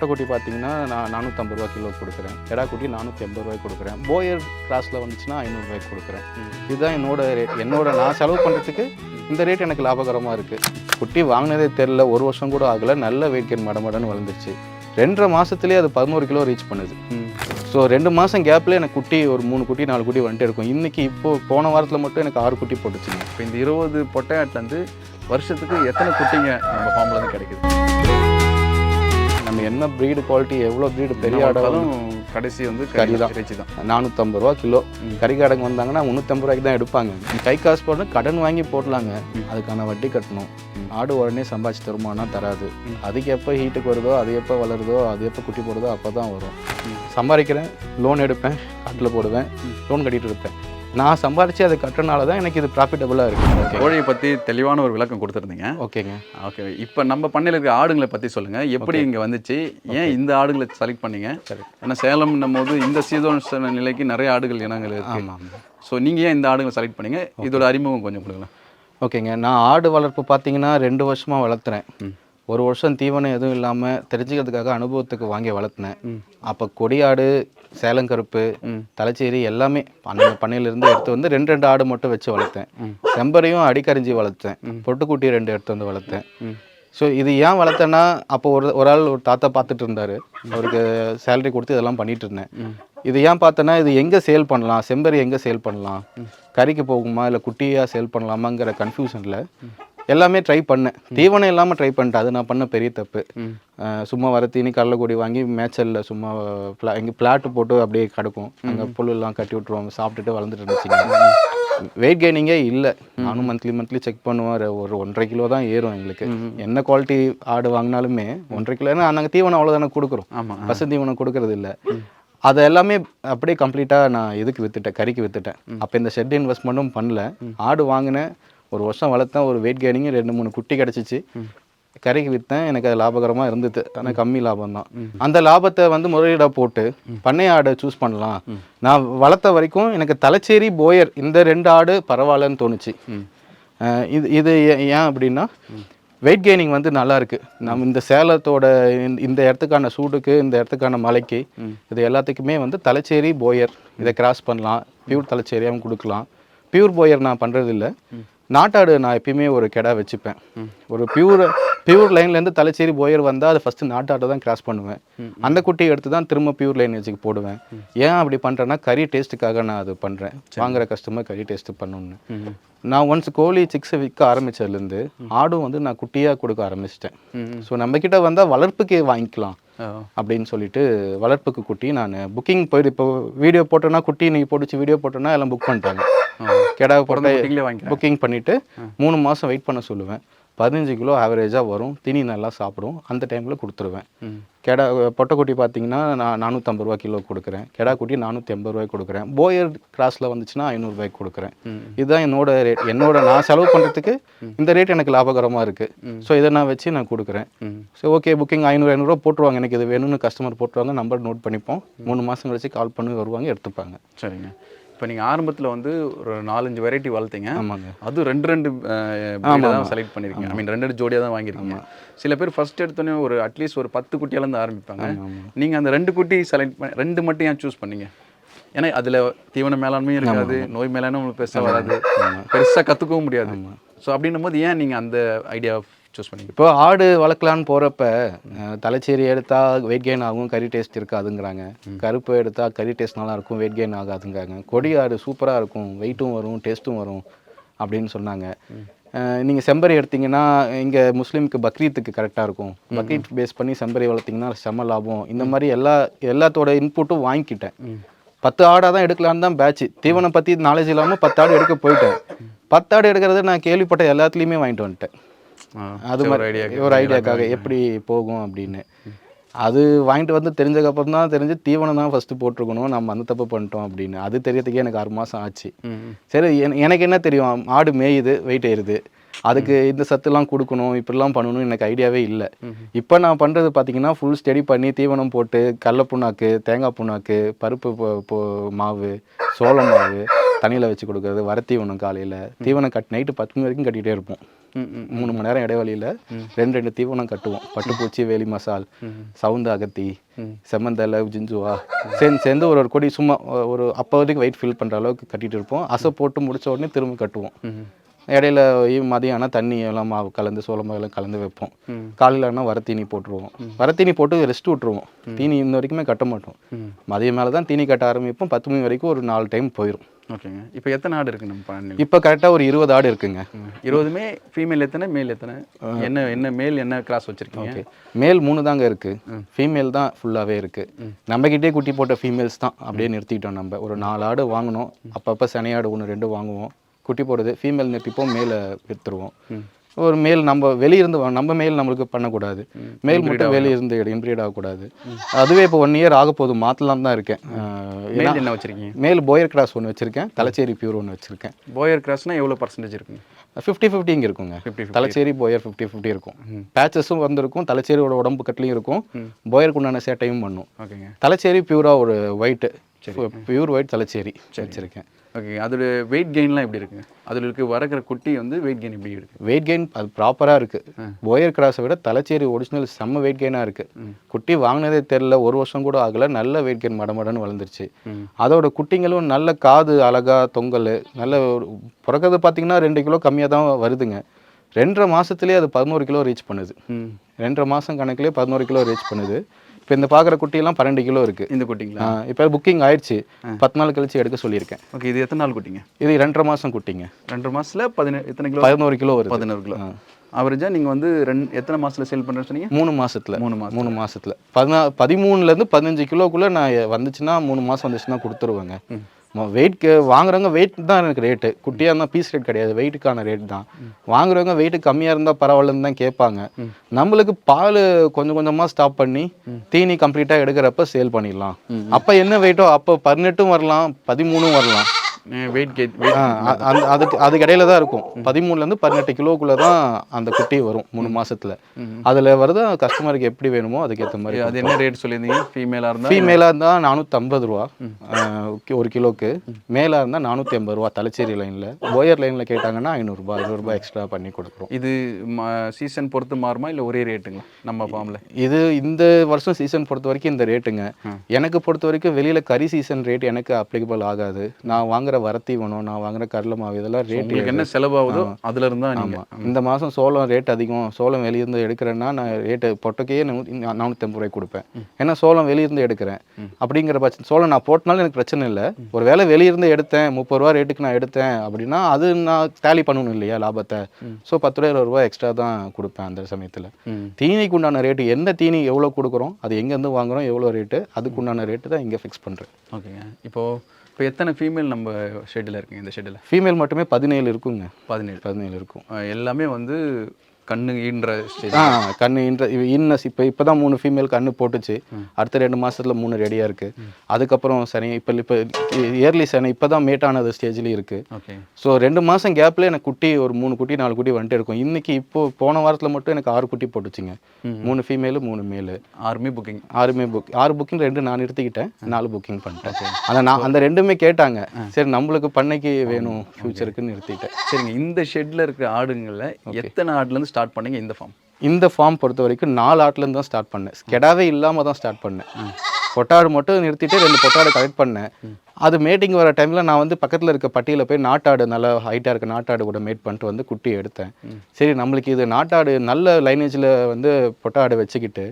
பொட்டைக்குட்டி பார்த்தீங்கன்னா நான் நானூற்றம்பது ரூபா கிலோ கொடுக்குறேன். எடா குட்டி நானூற்றி எண்பது ரூபாய்க்கு கொடுக்குறேன். போயர் கிராஸில் வந்துச்சுன்னா ஐநூறுரூவாய்க்கு கொடுக்குறேன். இதுதான் என்னோட ரேட் என்னோட நான் செலவு பண்ணுறதுக்கு இந்த ரேட் எனக்கு லாபகரமாக இருக்குது குட்டி வாங்கினதே தெரில ஒரு வருஷம் கூட ஆகலை. நல்ல வெயிட் கெயின் மடமடன்னு வளர்ந்துருச்சு. ரெண்டரை மாதத்துலேயே அது பதினோரு கிலோ ரீச் பண்ணுது. ஸோ ரெண்டு மாதம் கேப்பில் எனக்கு குட்டி ஒரு மூணு குட்டி நாலு குட்டி வந்துட்டு இருக்கும். இன்றைக்கி இப்போது போன வாரத்தில் மட்டும் எனக்கு ஆறு குட்டி போட்டுச்சுங்க. இப்போ இந்த இருபது பொட்டையாட்டிலேருந்து வருஷத்துக்கு எத்தனை குட்டிங்க நம்ம ஃபார்ம்ல தான் கிடைக்குது? நம்ம என்ன ப்ரீடு குவாலிட்டி எவ்வளோ ப்ரீடு பெரிய ஆடாலும் கடைசி வந்து கறி தான். இறைச்சி தான். நானூற்றம்பது ரூபா கிலோ. கறிக்காரங்க வந்தாங்கன்னா முந்நூற்றம்பது ரூபாய்க்கு தான் எடுப்பாங்க. கை காசு போட்டு கடன் வாங்கி போடலாங்க. அதுக்கான வட்டி கட்டணும். ஆடு உடனே சம்பாதிச்சு தருமானா தராது. அதுக்கு எப்போ ஹீட்டுக்கு வருதோ அது எப்போ வளருதோ அது எப்போ குட்டி போடுதோ அப்போ தான் வரும் சம்பாதிக்கிறேன் லோன் எடுப்பேன் காட்டில் போடுவேன் லோன் கட்டிட்டு இருப்பேன். நான் சம்பாதிச்சு அதை கட்டுறனால தான் எனக்கு இது ப்ராஃபிட்டபுளாக இருக்குது கோழியை பற்றி தெளிவான ஒரு விளக்கம் கொடுத்துருந்தீங்க. ஓகேங்க ஓகே இப்போ நம்ம பண்ணையில் இருக்க ஆடுங்களை பற்றி சொல்லுங்கள் எப்படி இங்கே வந்துச்சு? ஏன் இந்த ஆடுகளை செலக்ட் பண்ணீங்க? சரி. ஏன்னா சேலம்னும் போது இந்த சீதோஷ நிலைக்கு நிறைய ஆடுகள் இனங்கள் இருக்கு. ஆமாம் ஸோ நீங்கள் ஏன் இந்த ஆடுகளை செலக்ட் பண்ணீங்க? இதோட அறிமுகம் கொஞ்சம் கொடுங்களேன். ஓகேங்க நான் ஆடு வளர்ப்பு பார்த்தீங்கன்னா ரெண்டு வருஷமாக வளர்த்துறேன். ஒரு வருஷம் தீவனம் எதுவும் இல்லாமல் தெரிஞ்சுக்கிறதுக்காக அனுபவத்துக்கு வாங்கி வளர்த்தினேன். அப்போ கொடியாடு சேலங்கருப்பு தலைச்சேரி எல்லாமே அந்த பண்ணையிலேருந்து எடுத்து வந்து ரெண்டு ரெண்டு ஆடு மட்டும் வச்சு வளர்த்தேன். செம்பரையும் அடிக்கரிஞ்சி வளர்த்தேன். பொட்டுக்குட்டி ரெண்டு எடுத்து வந்து வளர்த்தேன். ஸோ இது ஏன் வளர்த்தேன்னா அப்போ ஒரு ஒரு ஆள் ஒரு தாத்தா பார்த்துட்டு இருந்தாரு. அவருக்கு சேலரி கொடுத்து இதெல்லாம் பண்ணிட்டு இருந்தேன். இது ஏன் பார்த்தேன்னா இது எங்கே சேல் பண்ணலாம்? செம்பரி எங்கே சேல் பண்ணலாம்? கறிக்கு போகுமா? இல்லை குட்டியாக சேல் பண்ணலாமாங்கிற கன்ஃபியூஷனில் எல்லாமே ட்ரை பண்ணேன். தீவனம் இல்லாமல் ட்ரை பண்ணிட்டேன். அது நான் பண்ண பெரிய தப்பு. சும்மா வர தீனி கடலக்கொடி வாங்கி மேய்ச்சலில் சும்மா ஃப்ளா இங்கே பிளாட்டு போட்டு அப்படியே கிடக்கும். அங்கே புல்லெல்லாம் கட்டி விட்ருவாங்க சாப்பிட்டுட்டு வளர்ந்துட்டு இருந்துச்சுங்க. வெயிட் கெய்னிங்கே இல்லை. நானும் மந்த்லி மந்த்லி செக் பண்ணுவேன். ஒரு- ஒரு ஒன்றரை கிலோ தான் ஏறும் எங்களுக்கு. என்ன குவாலிட்டி ஆடு வாங்கினாலுமே ஒன்றரை கிலோ ஏன்னா நாங்கள் தீவனம் அவ்வளோதானே கொடுக்குறோம். பசு தீவனம் கொடுக்கறது இல்லை. அதை எல்லாமே அப்படியே கம்ப்ளீட்டாக நான் இதுக்கு வித்துட்டேன் கறிக்கு வித்துட்டேன். அப்போ இந்த ஷெட் இன்வெஸ்ட்மெண்ட்டும் பண்ணல. ஆடு வாங்கினேன். ஒரு வருஷம் வளர்த்தேன் ஒரு வெயிட் கெய்னிங் ரெண்டு மூணு குட்டி கிடச்சிச்சு. கறிக்கு விற்றேன் எனக்கு அது லாபகரமாக இருந்தது. ஆனால் கம்மி லாபம் தான். அந்த லாபத்தை வந்து முதலீடாக போட்டு பண்ணை ஆடை சூஸ் பண்ணலாம். நான் வளர்த்த வரைக்கும் எனக்கு தலைச்சேரி போயர் இந்த ரெண்டு ஆடு பரவாயில்லன்னு தோணுச்சு. இது இது ஏன் அப்படின்னா வெயிட் கெய்னிங் வந்து நல்லா இருக்கு. நம்ம இந்த சேலத்தோட இந்த- இடத்துக்கான சூடுக்கு இந்த இடத்துக்கான மலைக்கு இது எல்லாத்துக்குமே வந்து தலைச்சேரி போயர் இதை கிராஸ் பண்ணலாம். பியூர் தலைச்சேரியாகவும் கொடுக்கலாம். பியூர் போயர் நான் பண்றது இல்ல நாட்டாடு நான் எப்பயுமே ஒரு கெடா வச்சுப்பேன். ஒரு பியூர் பியூர் லைன்லேருந்து தலைச்சேரி போயர் வந்தால் அதை ஃபஸ்ட்டு நாட்டாட்டை தான் கிராஸ் பண்ணுவேன். அந்த குட்டியை எடுத்து தான் திரும்ப பியூர் லைன் வச்சுக்கு போடுவேன். ஏன் அப்படி பண்ணுறேன்னா கறி டேஸ்ட்டுக்காக நான் அது பண்ணுறேன் வாங்குற கஸ்டமர் கறி டேஸ்ட்டு பண்ணணும்னு. நான் ஒன்ஸ் கோழி சிக்ஸை விற்க ஆரம்பிச்சதுலேருந்து ஆடும் வந்து நான் குட்டியாக கொடுக்க ஆரம்பிச்சிட்டேன். ஸோ நம்மக்கிட்ட வந்தால் வளர்ப்புக்கு வாங்கிக்கலாம். அப்படின்னு சொல்லிட்டு வளர்ப்புக்கு குட்டி நான் புக்கிங் போயிட்டு இப்போ வீடியோ போட்டேன்னா குட்டி நீங்கள் போட்டுச்சு வீடியோ போட்டோன்னா எல்லாம் புக் பண்ணிட்டாங்க. கெடா போட்ட குட்டிங்களே வாங்கிக்கிறேன் புக்கிங் பண்ணிவிட்டு மூணு மாதம் வெயிட் பண்ண சொல்லுவேன். பதினஞ்சு கிலோ ஆவரேஜாக வரும். தீனி நல்லா சாப்பிடும். அந்த டைமில் கொடுத்துருவேன். கெடா பொட்டைக்குட்டி பார்த்தீங்கன்னா நான் நானூற்றம்பது ரூபா கிலோ கொடுக்குறேன். கெடா குட்டி நானூற்றி எண்பது ரூபாய்க்கு கொடுக்குறேன். போயர் கிராஸில் வந்துச்சுன்னா ஐநூறுரூபாய்க்கு கொடுக்குறேன். இதுதான் என்னோட ரேட் என்னோட நான் செலவு பண்ணுறதுக்கு இந்த ரேட் எனக்கு லாபகரமாக இருக்குது ஸோ இதை நான் வச்சு நான் கொடுக்குறேன். ஸோ ஓகே புக்கிங் ஐநூறு ஐநூறுரூவா போட்டுருவாங்க. எனக்கு இது வேணும்னு கஸ்டமர் போட்டுருவாங்க. நம்பர் நோட் பண்ணிப்போம் மூணு மாதம் கழிச்சு கால் பண்ணி வருவாங்க எடுத்துப்பாங்க. சரிங்க. இப்போ நீங்கள் ஆரம்பத்தில் வந்து ஒரு நாலஞ்சு வெரைட்டி வளர்த்தீங்க. ஆமாங்க. அது ரெண்டு ரெண்டு தான் செலக்ட் பண்ணியிருக்கீங்க ஐ மீன் ரெண்டு ரெண்டு ஜோடியாக தான் வாங்கியிருக்கீங்க. சில பேர் ஃபர்ஸ்ட் எடுத்தோன்னே ஒரு அட்லீஸ்ட் ஒரு பத்து குட்டியிலேருந்து ஆரம்பிப்பாங்க. நீங்கள் அந்த ரெண்டு குட்டி செலக்ட் பண்ணி ரெண்டு மட்டும் ஏன் சூஸ் பண்ணீங்க? ஏன்னா அதில் தீவன மேலாண்மையும் இருக்காது நோய் மேலாண்மை உங்களுக்கு பெருசாக வராது. பெருசாக கற்றுக்கவும் முடியாது. ஸோ அப்படின்னும் போது ஏன் நீங்கள் அந்த ஐடியா சூஸ் பண்ணீங்க இப்போ ஆடு வளர்க்கலான்னு போகிறப்ப தலைச்சேரி எடுத்தால் வெயிட் கெயின் ஆகும் கறி டேஸ்ட் இருக்காதுங்கிறாங்க. கருப்பு எடுத்தால் கறி டேஸ்ட் நல்லா இருக்கும் வெயிட் கெயின் ஆகாதுங்கிறாங்க. கொடி ஆடு சூப்பராக இருக்கும் வெயிட்டும் வரும் டேஸ்ட்டும் வரும் அப்படின்னு சொன்னாங்க. நீங்கள் செம்பரி எடுத்தீங்கன்னா இங்கே முஸ்லீமுக்கு பக்ரீத்துக்கு கரெக்டாக இருக்கும். பக்ரீத் பேஸ் பண்ணி செம்பரி வளர்த்தீங்கன்னா செம்ம லாபம். இந்த மாதிரி எல்லா எல்லாத்தோட இன்புட்டும் வாங்கிக்கிட்டேன். பத்து ஆடாக தான் எடுக்கலான்னு தான் பேட்ச் தீவனம் பற்றி நாலேஜ் இல்லாமல் பத்து ஆடு எடுக்க போயிட்டேன். பத்து ஆடு எடுக்கிறத நான் கேள்விப்பட்ட எல்லாத்துலேயுமே வாங்கிட்டு வந்துட்டேன். அது மாதிரி ஐடியா ஒரு ஐடியாக்காக எப்படி போகும் அப்படின்னு. அது வாங்கிட்டு வந்து தெரிஞ்சதுக்கப்புறம் தான் தெரிஞ்சு தீவனம் தான் ஃபஸ்ட்டு போட்டிருக்கணும். நம்ம அந்த தப்பு பண்ணிட்டோம் அப்படின்னு. அது தெரியறதுக்கே எனக்கு ஆறு மாதம் ஆச்சு. சரி என- எனக்கு என்ன தெரியும்? ஆடு மேயுது வெயிட் ஏறுது. அதுக்கு இந்த சத்துலாம் கொடுக்கணும் இப்படிலாம் பண்ணணும் எனக்கு ஐடியாவே இல்லை. இப்போ நான் பண்ணுறது பார்த்தீங்கன்னா ஃபுல் ஸ்டடி பண்ணி தீவனம் போட்டு கடல புண்ணாக்கு தேங்காய் புண்ணாக்கு பருப்பு மாவு சோளம் மாவு தண்ணியில் வச்சு கொடுக்குறது வர தீவனம் காலையில். தீவனம் கட் நைட்டு பத்து மணி வரைக்கும் கட்டிகிட்டே இருப்போம். மூணு மணி நேரம் இடைவெளியில் ரெண்டு ரெண்டு தீவனம் கட்டுவோம். பட்டுப்பூச்சி வேலி மசால் சவுந்து அகத்தி செம்மந்தலை ஜிஞ்சுவா சேர்ந்து சேர்ந்து ஒரு ஒரு கொடி சும்மா ஒரு அப்போதைக்கு வெயிட் ஃபில் பண்ணுற அளவுக்கு கட்டிட்டு இருப்போம். அசை போட்டு முடிச்ச உடனே திரும்ப கட்டுவோம். இடையில மதியம் ஆனால் தண்ணி எல்லாம் மாவு கலந்து சோளம் எல்லாம் கலந்து வைப்போம். காலையில் ஆனால் வர தீனி போட்டுருவோம். வர தீனி போட்டு ரெஸ்ட் விட்டுருவோம். தீனி இன்ன வரைக்குமே கட்ட மாட்டோம். மதியம் மேலே தான் தீனி கட்ட ஆரம்பிப்போம். பத்து மணி வரைக்கும் ஒரு நாலு டைம் போயிடும் ஓகேங்க. இப்போ எத்தனை ஆடு இருக்கு நம்ம? இப்போ கரெக்டாக ஒரு இருபது ஆடு இருக்குங்க. இருபதுமே ஃபீமேல் எத்தனை மேல் எத்தனை? என்ன என்ன மேல் என்ன கிராஸ் வச்சிருக்கீங்க? ஓகே மேல் மூணு தாங்க இருக்கு. ஃபீமேல் தான் ஃபுல்லாகவே இருக்கு. நம்மக்கிட்டே குட்டி போட்ட ஃபீமேல்ஸ் தான் அப்படியே நிறுத்திட்டோம் நம்ம. ஒரு நாலு ஆடு வாங்கினோம் அப்பப்போ சனியாடு ஒன்று ரெண்டு வாங்குவோம். குட்டி போடுறது ஃபீமேல் நிறுத்திப்போம் மேலே விற்றுருவோம் ஒரு மேல் நம்ம வெளியிருந்து நம்ம மேல் நம்மளுக்கு பண்ணக்கூடாது. மேல் மட்டும் வெளியிருந்து இன்பிரீட் ஆகக்கூடாது. அதுவே இப்போ ஒன் இயர் ஆக போகுது மாற்றலாம் தான் இருக்கேன். மேல் என்ன வச்சிருக்கீங்க? மேல் போயர் கிராஸ் ஒன்று வச்சுருக்கேன் தலைச்சேரி பியூர் ஒன்று வச்சுருக்கேன். போயர் கிராஸ்னா எவ்வளோ பர்சன்டேஜ் இருக்குங்க? ஃபிஃப்டி ஃபிஃப்டி இங்கே இருக்குங்க. 50-50. தலைச்சேரி போயர் ஃபிஃப்டி ஃபிஃப்டி இருக்கும். பேச்சஸும் வந்திருக்கும் தலைச்சேரியோட உடம்பு கட்டிலையும் இருக்கும். போயருக்கு உண்டான சேட்டையும் பண்ணும். ஓகேங்க. தலைச்சேரி பியூரா ஒரு ஒயிட்டு பியூர் ஒயிட் தலைச்சேரி வச்சிருக்கேன். ஓகே அதோட வெயிட் கெயின்லாம் எப்படி இருக்குங்க அதில் இருக்க வரக்கிற குட்டி வந்து வெயிட் கெயின் எப்படி இருக்கு? வெயிட் கெயின் அது ப்ராப்பராக இருக்கு. போயர் கிராஸை விட தலைச்சேரி ஒரிஜினல் செம்ம வெயிட் கெயினாக இருக்கு. குட்டி வாங்கினதே தெரில ஒரு வருஷம் கூட ஆகல நல்ல வெயிட் கெயின் மடமடன்னு வளர்ந்துருச்சு. அதோட குட்டிங்களும் நல்ல காது அழகா தொங்கல் நல்ல பிறக்கிறது பார்த்தீங்கன்னா ரெண்டு கிலோ கம்மியாக தான் வருதுங்க. ரெண்டரை மாசத்துலயே அது பதினோரு கிலோ ரீச் பண்ணுது. ரெண்டரை மாதம் கணக்குலேயே பதினோரு கிலோ ரீச் பண்ணுது. இப்போ இந்த பார்க்குற குட்டியெல்லாம் பன்னெண்டு கிலோ இருக்கு. இந்த குட்டிங்களா? இப்போ புக்கிங் ஆயிடுச்சு. பத்து நாள் கழிச்சு எடுக்க சொல்லியிருக்கேன். ஓகே இது எத்தனை நாள் குட்டிங்க? இது ரெண்டரை மாதம் குட்டிங்க. ரெண்டு மாசத்துல பதினேழு எத்தனை கிலோ? பதினோரு கிலோ வருது. பதினோரு கிலோ. அவரேஜாக நீங்கள் வந்து ரெண்டு எத்தனை மாசத்துல சேல் பண்ணுறேன்னு சொன்னீங்க? மூணு மாசத்துல. மூணு மாசம் மூணு மாசத்துல. பதினா பதிமூணுலேருந்து பதினஞ்சு கிலோக்குள்ள நான் வந்துச்சுன்னா மூணு மாசம் வந்துச்சுன்னா கொடுத்துருவேங்க. வெயிட் வாங்குறவங்க வெயிட் தான் எனக்கு ரேட்டு குட்டியாக இருந்தால் பீஸ் ரேட் கிடையாது. வெயிட்டுக்கான ரேட் தான். வாங்குறவங்க வெயிட் கம்மியாக இருந்தால் பரவாயில்லன்னு தான் கேட்பாங்க. நம்மளுக்கு பால் கொஞ்சம் கொஞ்சமாக ஸ்டாப் பண்ணி தீனி கம்ப்ளீட்டாக எடுக்கிறப்ப சேல் பண்ணிடலாம். அப்போ என்ன வெயிட்டோ அப்போ பதினெட்டும் வரலாம் பதிமூணும் வரலாம். வெயிட் அ- அந்த அதுக்கு அதுக்கு இடையில தான் இருக்கும். பதிமூணுலேருந்து பதினெட்டு கிலோக்குள்ள தான் அந்த குட்டி வரும் மூணு மாசத்துல. அதுல வருது கஸ்டமருக்கு எப்படி வேணுமோ அதுக்கேற்ற மாதிரி அது என்ன ரேட் சொல்லியிருந்தீங்க? ஃபீமேலாக இருந்தால் ஃபீமேலாக இருந்தால் நானூற்றம்பது ரூபா. ஒரு கிலோக்கு. மேலாக இருந்தால் நானூற்றி ஐம்பது ரூபா தலைச்சேரி லைனில் போயர் லைனில் கேட்டாங்கன்னா ஐநூறுரூபா ஐநூறுரூபா எக்ஸ்ட்ரா பண்ணி கொடுக்குறோம். இது சீசன் பொறுத்து மாறுமா இல்லை ஒரே ரேட்டுங்களா நம்ம ஃபார்மில் இது இந்த வருஷம் சீசன் பொறுத்த வரைக்கும் இந்த ரேட்டுங்க எனக்கு பொறுத்த வரைக்கும் வெளியில் கறி சீசன் ரேட் எனக்கு அப்ளிகபிள் ஆகாது. நான் வாங்குற வரத்தீவனம் நான் வாங்குற கடலை மாவு இதெல்லாம் ரேட் என்ன செலவாகுதோ அதுல இருந்தா நீங்க. ஆமாம் இந்த மாதம் சோளம் ரேட் அதிகம். சோளம் வெளியிருந்து எடுக்கிறேன்னா நான் ரேட்டு பொட்டைக்கையே நானூற்றம்பது ரூபாய்க்கு கொடுப்பேன். ஏன்னா சோளம் வெளியிருந்து எடுக்கிறேன். அப்படிங்கிற பட்சம் சோளம் நான் போட்டனாலும் எனக்கு பிரச்சனை இல்லை. ஒரு வேளை வெளியிருந்து எடுத்தேன் முப்பது ரூபா ரேட்டுக்கு நான் எடுத்தேன் அப்படின்னா அது நான் டேலி பண்ணணும் இல்லையா லாபத்தை. ஸோ பத்து ரூபா இருபது ரூபா எக்ஸ்ட்ரா தான் கொடுப்பேன் அந்த சமயத்தில். தீனிக்கு உண்டான ரேட்டு எந்த தீனி எவ்வளோ கொடுக்குறோம் அது எங்கேருந்து வாங்குறோம் எவ்வளோ ரேட்டு அதுக்கு உண்டான ரேட்டு தான் இங்கே ஃபிக்ஸ் பண்ணுறேன் ஓகேங்க. இப்போ இப்போ எத்தனை ஃபீமேல் நம்ம ஷெட்டில் இருக்குங்க இந்த ஷெட்டில் ஃபீமேல் மட்டுமே பதினேழு இருக்குங்க. பதினேழு. பதினேழு இருக்கும். எல்லாமே வந்து கண்ணு ஈன்ற ஸ்டேஜ். ஆ கண்ணு இன்ற இன்னஸ் இப்போ இப்போ தான் மூணு ஃபீமேல் கண்ணு போட்டுச்சு. அடுத்த ரெண்டு மாசத்துல மூணு ரெடியாக இருக்குது அதுக்கப்புறம் சனி இப்போ இப்போ இயர்லி சனி இப்போ தான் மேட் ஆனது ஸ்டேஜ்லேயும் இருக்குது ஓகே. ஸோ ரெண்டு மாதம் கேப்பில் எனக்கு குட்டி ஒரு மூணு குட்டி நாலு குட்டி வந்துட்டு இருக்கும். இன்னைக்கு இப்போ போன வாரத்தில் மட்டும் எனக்கு ஆறு குட்டி போட்டுச்சுங்க. மூணு ஃபீமேலு மூணு மேலு ஆர்மி புக்கிங் ஆறுமே புக் ஆறு புக்கிங் ரெண்டு நான் நிறுத்திக்கிட்டேன். நாலு புக்கிங் பண்ணிட்டேன். ஆனால் நான் அந்த ரெண்டுமே கேட்டாங்க. சரி நம்மளுக்கு பண்ணைக்கு வேணும் ஃப்யூச்சருக்குன்னு நிறுத்திட்டேன். சரிங்க இந்த ஷெட்டில் இருக்கிற ஆடுங்களில் எத்தனை ஆடுலேருந்து ஸ்டார்ட் ஸ்டார்ட் பண்ணீங்க இந்த ஃபார்ம். இந்த ஃபார்ம் பொறுத்த வரைக்கும் நாலு ஆட்லேருந்து தான் ஸ்டார்ட் பண்ணேன். கெடாவே இல்லாமல் தான் ஸ்டார்ட் பண்ணேன். பொட்டாடு மட்டும் நிறுத்திட்டு ரெண்டு பொட்டாடு கலெக்ட் பண்ணேன். அது மேட்டிங் வர டைமில் நான் வந்து பக்கத்தில் இருக்க பட்டியில் போய் நாட்டாடு நல்ல ஹைட்டாக இருக்க நாட்டாடு கூட மேட் பண்ணிட்டு வந்து குட்டி எடுத்தேன். சரி நம்மளுக்கு இது நாட்டாடு நல்ல லைனேஜில் வந்து பொட்டாடு வச்சுக்கிட்டு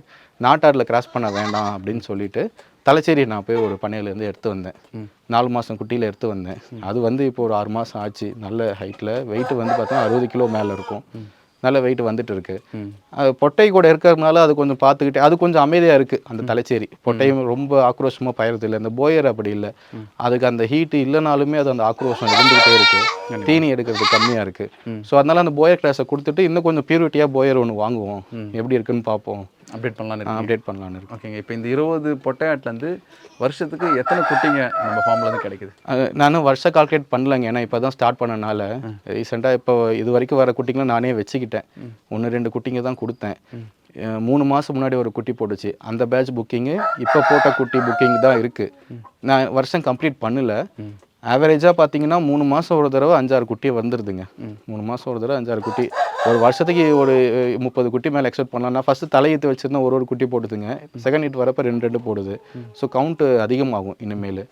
நாட்டாடில் கிராஸ் பண்ண வேண்டாம் அப்படின்னு சொல்லிட்டு தலைச்சேரி நான் போய் ஒரு பண்ணையிலேருந்து எடுத்து வந்தேன். நாலு மாதம் குட்டியில் எடுத்து வந்தேன். அது வந்து இப்போ ஒரு ஆறு மாதம் ஆச்சு. நல்ல ஹைட்டில் வெயிட் வந்து பார்த்தா அறுபது கிலோ மேலே இருக்கும். நல்ல வெயிட் வந்துட்டு இருக்கு அது பொட்டை கூட இருக்கிறதுனால அது கொஞ்சம் பார்த்துக்கிட்டு அது கொஞ்சம் அமைதியாக இருக்குது அந்த தலைச்சேரி. பொட்டையும் ரொம்ப ஆக்ரோஷமாக பயறது இல்லை. இந்த போயர் அப்படி இல்லை. அதுக்கு அந்த ஹீட் இல்லைனாலுமே அது அந்த ஆக்ரோஷம் இருந்துகிட்டே இருக்கு. தீனி எடுக்கிறது கம்மியாக இருக்கு. ஸோ அதனால அந்த போயர் கிளாஸை கொடுத்துட்டு இன்னும் கொஞ்சம் பியூரிட்டியாக போயர் ஒன்று வாங்குவோம். எப்படி இருக்குன்னு பார்ப்போம். அப்டேட் இருக்கீங்க. அப்டேட் பண்ணலான்னு இருக்கேன் ஓகேங்க இப்போ இந்த இருபது பொட்டையாட்டிலேருந்து வருஷத்துக்கு எத்தனை குட்டிங்க நம்ம ஃபார்ம்லேருந்து கிடைக்குது? நானும் வருஷம் கால்குலேட் பண்ணலங்க. ஏன்னா இப்போ தான் ஸ்டார்ட் பண்ணனால ரீசெண்டாக இப்போ இது வரைக்கும் வர குட்டிங்களும் நானே வச்சுக்கிட்டேன். ஒன்று ரெண்டு குட்டிங்க தான் கொடுத்தேன். மூணு மாதம் முன்னாடி ஒரு குட்டி போட்டுச்சு. அந்த பேட்ச் புக்கிங்கு இப்போ போட்ட குட்டி புக்கிங் தான் இருக்குது நான் வருஷம் கம்ப்ளீட் பண்ணல. ஆவரேஜாக பார்த்தீங்கன்னா மூணு மாதம் ஒரு தடவை அஞ்சாறு குட்டி வந்துடுதுங்க மூணு மாதம் ஒரு தடவை அஞ்சாறு குட்டி. ஒரு வருஷத்துக்கு ஒரு முப்பது குட்டி மேலே எக்ஸ்பெக்ட் பண்ணலாம். ஃபஸ்ட்டு தலையீத்து வச்சிருந்தா ஒரு ஒரு குட்டி போட்டுதுங்க. செகண்ட் ஹீட் வரப்போ ரெண்டு ரெண்டு போடுது. ஸோ கவுண்ட்டு அதிகமாகும் இனிமேல்.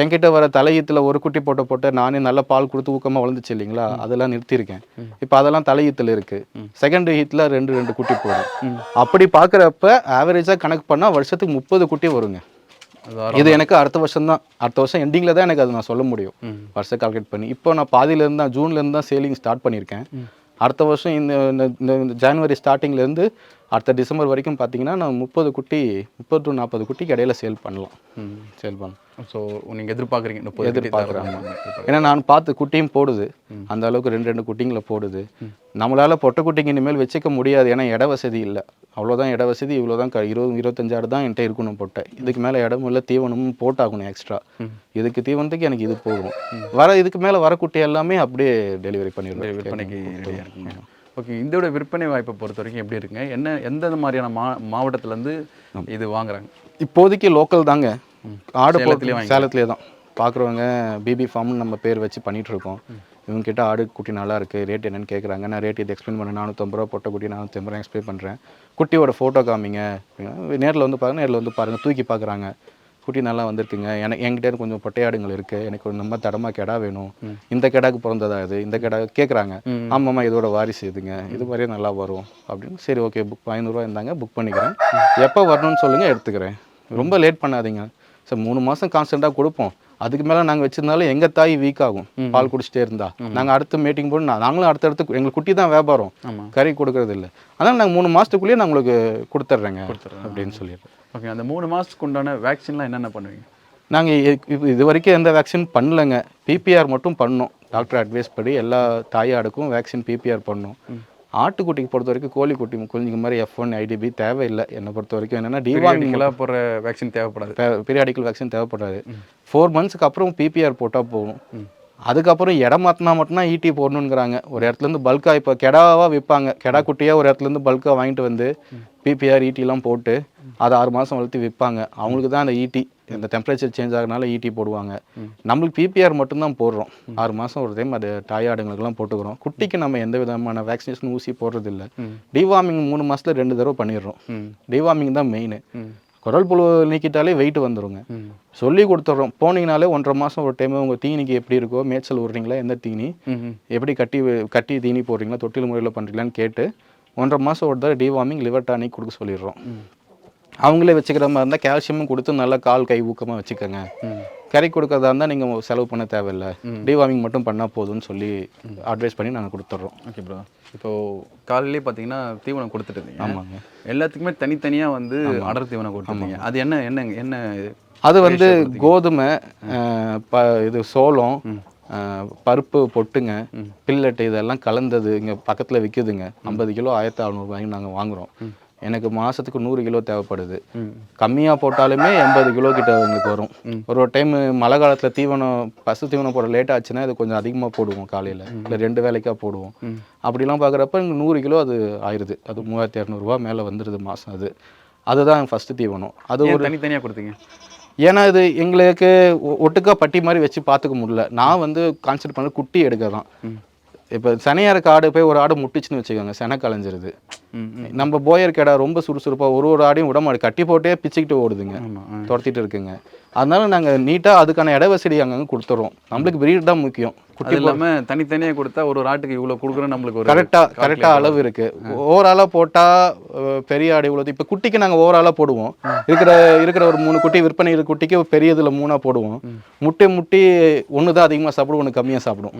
என்கிட்ட வர தலையீத்துல ஒரு குட்டி போட்ட போட்ட நானே நல்ல பால் கொடுத்து ஊக்கமா வளர்ந்துச்சு இல்லைங்களா? அதெல்லாம் நிறுத்தியிருக்கேன். இப்போ அதெல்லாம் தலையீத்துல இருக்கு. செகண்ட் ஹீட்ல ரெண்டு ரெண்டு குட்டி போடும் அப்படி பார்க்குறப்ப ஆவரேஜா கணக்கு பண்ணா வருஷத்துக்கு முப்பது குட்டி வருங்க. இது எனக்கு அடுத்த வருஷம் தான் அடுத்த வருஷம் எண்டிங்கில் தான் எனக்கு அது நான் சொல்ல முடியும். வருஷம் கால்குலேட் பண்ணி. இப்போ நான் பாதியில இருந்து தான் ஜூன்ல இருந்து தான் சேலிங் ஸ்டார்ட் பண்ணியிருக்கேன். அடுத்த வருஷம் இந்த இந்த- இந்த இந்த ஜனவரி ஸ்டார்டிங்ல இருந்து அடுத்த டிசம்பர் வரைக்கும் பார்த்தீங்கன்னா நான் முப்பது குட்டி முப்பது டு நாற்பது குட்டிக்கு இடையில சேல் பண்ணலாம். சேல் பண்ணலாம். ஸோ நீங்கள் எதிர்பார்க்குறீங்க முப்பது எதிர்பார்க்குறாங்க. ஏன்னா நான் பார்த்து குட்டியும் போடுது. அந்த அளவுக்கு ரெண்டு ரெண்டு குட்டிங்களை போடுது. நம்மளால பொட்டை குட்டிங்க இனிமேல் வச்சுக்க முடியாது. ஏன்னா இட வசதி இல்லை. அவ்வளோதான் இட வசதி இவ்வளோதான் க இருபது இருபத்தஞ்சாறு தான் என்கிட்ட இருக்கணும் பொட்டை. இதுக்கு மேலே இடமும் இல்லை தீவனமும் போட்டாகணும் எக்ஸ்ட்ரா இதுக்கு தீவனத்துக்கு எனக்கு இது போதும். வர இதுக்கு மேலே வர குட்டி எல்லாமே அப்படியே டெலிவரி விற்பனைக்கு ரெடியாக இருக்குங்க. ஓகே இதோட விற்பனை வாய்ப்பை பொறுத்த வரைக்கும் எப்படி இருக்குங்க? என்ன எந்தெந்த மாதிரியான மா மாவட்டத்துலேருந்து இது வாங்குறாங்க? இப்போதைக்கு லோக்கல் தாங்க. ஆடு போட்டு சேலத்திலே தான். பார்க்குறவங்க பிபி ஃபார்ம்னு நம்ம பேர் வச்சு பண்ணிட்டு இருக்கோம் இவங்க கிட்ட ஆடு குட்டி நல்லா இருக்கு. ரேட் என்னன்னு கேட்குறாங்க நான் ரேட் இது எக்ஸ்பிளைன் பண்ண நானூற்றம்பது ரூபா பொட்டை குட்டி நானூற்றம்பது ரூபா எக்ஸ்பிளைன் பண்ணுறேன் குட்டியோட ஃபோட்டோ காமிங்க. நேரில் வந்து பாருங்க நேரில் வந்து பாருங்க. தூக்கி பார்க்குறாங்க குட்டி நல்லா வந்திருக்குங்க. எனக்கு என்கிட்ட கொஞ்சம் பொட்டையாடுங்கள் இருக்கு. எனக்கு ஒரு நம்ம தடமா கெடா வேணும். இந்த கெடாக்கு பிறந்ததா இது? இந்த கெடா கேட்குறாங்க ஆமாம்மா இதோட வாரிசு இதுங்க. இது மாதிரியே நல்லா வரும். அப்படின்னு சரி ஓகே புக் ஐநூறுரூவா இருந்தாங்க. புக் பண்ணிக்கிறேன். எப்போ வரணும்னு சொல்லுங்க எடுத்துக்கிறேன். ரொம்ப லேட் பண்ணாதீங்க. சார் மூணு மாதம் கான்ஸ்டண்ட்டாக கொடுப்போம். அதுக்கு மேலே நாங்கள் வச்சிருந்தாலும் எங்கள் தாய் வீக் ஆகும். பால் குடிச்சிட்டே இருந்தா. நாங்கள் அடுத்த மீட்டிங் போட்டு நாங்களும் அடுத்தடுத்து எங்களுக்கு குட்டி தான் வியாபாரம். கறி கொடுக்கறது இல்லை. அதனால் நாங்கள் மூணு மாதத்துக்குள்ளேயே நான் உங்களுக்கு கொடுத்துட்றேங்க அப்படின்னு சொல்லிடுறேன் ஓகே அந்த மூணு மாதத்துக்கு உண்டான வேக்சின்லாம் என்னென்ன பண்ணுவீங்க? நாங்கள் இது வரைக்கும் எந்த வேக்சின் பண்ணலங்க. பிபிஆர் மட்டும் பண்ணோம். டாக்டர் அட்வைஸ் படி எல்லா தாயாடுக்கும் வேக்சின் பிபிஆர் பண்ணோம். ஆட்டுக்குட்டிக்கு பொறுத்த வரைக்கும் கோழிக்குட்டி குழந்தைங்க மாதிரி எஃப் ஒன் ஐடிபி தேவையில்லை. என்னை பொறுத்த வரைக்கும் என்னென்னா டிவார்மிங் நீங்களாக போகிற வேக்சின் தேவைப்படாது. பீரியாடிக்கல் வேக்சின் தேவைப்படாது. ஃபோர் மந்த்ஸ்க்கு அப்புறம் பிபிஆர் போட்டால் போகும் அதுக்கப்புறம் இடம் மாற்றினா மட்டும்தான் ஈட்டி போடணுங்கிறாங்க. ஒரு இடத்துல இருந்து பல்காக இப்போ கெடாவாக விற்பாங்க கெடா குட்டியாக ஒரு இடத்துல இருந்து பல்காக வாங்கிட்டு வந்து பிபிஆர் ஈட்டிலாம் போட்டு அதை ஆறு மாதம் வளர்த்து விற்பாங்க அவங்களுக்கு தான் அந்த ஈட்டி இந்த டெம்பரேச்சர் சேஞ்ச் ஆகனால ஈட்டி போடுவாங்க. நம்மளுக்கு பிபிஆர் மட்டும்தான் போடுறோம். ஆறு மாதம் ஒரு டைம் அது தாயாடுங்களுக்கெல்லாம் போட்டுக்கிறோம். குட்டிக்கு நம்ம எந்த விதமான வேக்சினேஷன் ஊசி போடுறதில்ல. டிவார்மிங் மூணு மாதத்தில் ரெண்டு தடவை பண்ணிடுறோம். டிவார்மிங் தான் மெயின் குரல் புழு நீக்கிட்டாலே வெயிட் வந்துருங்க. சொல்லி கொடுத்துட்றோம். போனீங்கனாலே ஒன்றரை மாதம் ஒரு டைம் உங்கள் தீனிக்கு எப்படி இருக்கோ மேய்ச்சல் விடுறீங்களா எந்த தீனி எப்படி கட்டி கட்டி தீனி போடுறீங்களா தொட்டில் முறையில் பண்ணுறீங்களான்னு கேட்டு ஒன்றரை மாதம் ஒரு தடவை டிவார்மிங் லிவர் டானிக் கொடுக்க சொல்லிடுறோம். அவங்களே வச்சுக்கிற மாதிரி இருந்தால் கால்சியமும் கொடுத்து நல்லா கால் கை ஊக்கமாக வச்சுக்கோங்க. கறி கொடுக்கறதா இருந்தால் நீங்கள் செலவு பண்ண தேவையில்லை. டிவார்மிங் மட்டும் பண்ணால் போதும்னு சொல்லி அட்வைஸ் பண்ணி நாங்கள் கொடுத்துட்றோம் ஓகே ப்ரோ இப்போ காலையிலே பார்த்தீங்கன்னா தீவனம் கொடுத்துட்டு இருந்தீங்க ஆமாங்க. எல்லாத்துக்குமே தனித்தனியாக வந்து அடர் தீவனம் கொடுத்துருந்தீங்க அது என்ன என்ன என்ன? அது வந்து கோதுமை ப இது சோளம் பருப்பு பொட்டுங்க பில்லட்டு இதெல்லாம் கலந்தது இங்கே பக்கத்தில் விற்குதுங்க ஐம்பது கிலோ ஆயிரத்தி அறநூறுபாய்க்கு நாங்கள் வாங்குறோம். எனக்கு மாதத்துக்கு நூறு கிலோ தேவைப்படுது. கம்மியாக போட்டாலுமே எண்பது கிலோ கிட்ட எங்களுக்கு வரும். ஒரு ஒரு டைம் மழை காலத்தில் தீவனம் பசு தீவனம் போட லேட் ஆச்சுன்னா இது கொஞ்சம் அதிகமாக போடுவோம் காலையில். இல்லை ரெண்டு வேலைக்காக போடுவோம். அப்படிலாம் பார்க்குறப்ப நூறு கிலோ அது ஆயிடுது அது மூவாயிரத்தி இரநூறுவா மேலே வந்துடுது மாதம் அது. அதுதான் ஃபஸ்ட்டு தீவனம். அது ஏன் தனித்தனியாக கொடுத்தீங்க? ஏன்னா இது எங்களுக்கு ஒ- ஒட்டுக்கா பட்டி மாதிரி வச்சு பார்த்துக்க முடியல. நான் வந்து கான்செப்ட் பண்ண குட்டி எடுக்க தான் இப்போ சனையா இருக்க ஆடு போய் ஒரு ஆடு முட்டுச்சுன்னு வச்சுக்கோங்க செனை கலைஞ்சிருது. நம்ம போயர் கடை ரொம்ப சுறுசுறுப்பாக ஒரு ஒரு ஆடையும் விட மாட்டேன் கட்டி போட்டே பிச்சுக்கிட்டு ஓடுதுங்க. துரத்திட்டு இருக்குங்க. அதனால நாங்கள் நீட்டாக அதுக்கான இட வசதி அங்கங்கே கொடுத்துறோம். நம்மளுக்கு பிரீட் தான் முக்கியம். அது இல்லாமல் தனித்தனியாக கொடுத்தா ஒரு ஒரு ஆட்டுக்கு இவ்வளோ கொடுக்குறோம் நம்மளுக்கு ஒரு கரெக்டாக கரெக்டாக அளவு இருக்கு. ஓவராலாக போட்டால் பெரிய ஆடு இவ்வளோ இப்போ குட்டிக்கு நாங்கள் ஓவராலாக போடுவோம். இருக்கிற இருக்கிற ஒரு மூணு குட்டி விற்பனை இருக்கிற குட்டிக்கு பெரியதில் மூணாக போடுவோம். முட்டை முட்டி ஒன்று தான் அதிகமாக சாப்பிடும் ஒன்று கம்மியாக சாப்பிடும்.